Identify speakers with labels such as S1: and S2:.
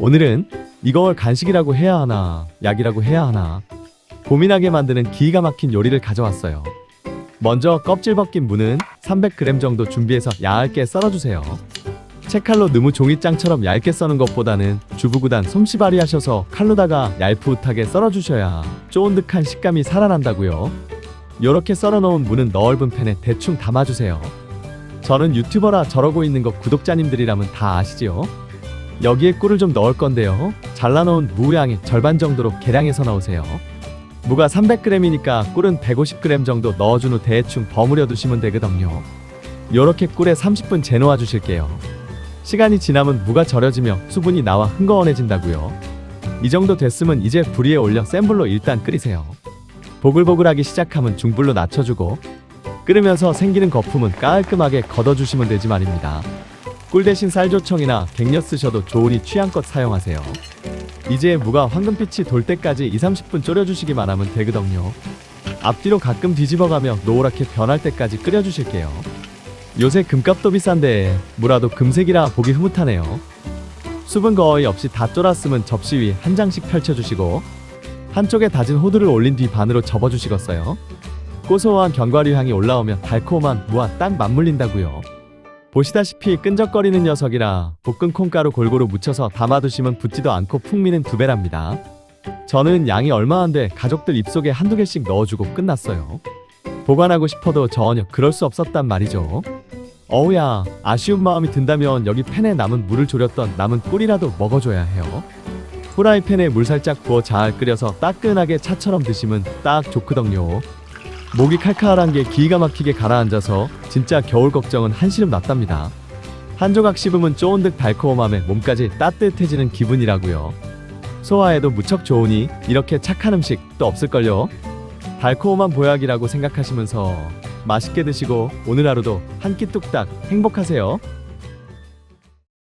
S1: 오늘은 이걸 간식이라고 해야 하나, 약이라고 해야 하나 고민하게 만드는 기가 막힌 요리를 가져왔어요. 먼저 껍질 벗긴 무는 300g 정도 준비해서 얇게 썰어주세요. 채칼로 너무 종이장처럼 얇게 써는 것보다는 주부구단 솜씨발이 하셔서 칼로다가 얄푸릇하게 썰어주셔야 쫀득한 식감이 살아난다고요. 이렇게 썰어놓은 무는 넓은 팬에 대충 담아주세요. 저는 유튜버라 저러고 있는 거 구독자님들이라면 다 아시지요? 여기에 꿀을 좀 넣을 건데요. 잘라 놓은 무량의 절반 정도로 계량해서 넣으세요. 무가 300g이니까 꿀은 150g 정도 넣어준 후 대충 버무려 두시면 되거든요. 요렇게 꿀에 30분 재놓아 주실게요. 시간이 지나면 무가 절여지며 수분이 나와 흥거원해진다고요. 이 정도 됐으면 이제 불 위에 올려 센 불로 일단 끓이세요. 보글보글하기 시작하면 중불로 낮춰주고 끓으면서 생기는 거품은 깔끔하게 걷어주시면 되지 말입니다. 꿀 대신 쌀조청이나 갱려 쓰셔도 좋으니 취향껏 사용하세요. 이제 무가 황금빛이 돌 때까지 2, 30분 졸여주시기만 하면 되거든요. 앞뒤로 가끔 뒤집어가며 노랗게 변할 때까지 끓여주실게요. 요새 금값도 비싼데 무라도 금색이라 보기 흐뭇하네요. 수분 거의 없이 다 쫄았으면 접시 위 한 장씩 펼쳐주시고 한쪽에 다진 호두를 올린 뒤 반으로 접어주시겠어요. 고소한 견과류 향이 올라오면 달콤한 무와 딱 맞물린다고요. 보시다시피 끈적거리는 녀석이라 볶은 콩가루 골고루 묻혀서 담아두시면 붙지도 않고 풍미는 두 배랍니다. 저는 양이 얼마 안 돼 가족들 입속에 한두 개씩 넣어주고 끝났어요. 보관하고 싶어도 전혀 그럴 수 없었단 말이죠. 어우야, 아쉬운 마음이 든다면 여기 팬에 남은 물을 졸였던 남은 꿀이라도 먹어줘야 해요. 후라이팬에 물 살짝 부어 잘 끓여서 따끈하게 차처럼 드시면 딱 좋거든요. 목이 칼칼한 게 기가 막히게 가라앉아서 진짜 겨울 걱정은 한시름 났답니다. 한 조각 씹으면 쫀득 달콤함에 몸까지 따뜻해지는 기분이라고요. 소화에도 무척 좋으니 이렇게 착한 음식 또 없을걸요. 달콤한 보약이라고 생각하시면서 맛있게 드시고 오늘 하루도 한 끼 뚝딱 행복하세요.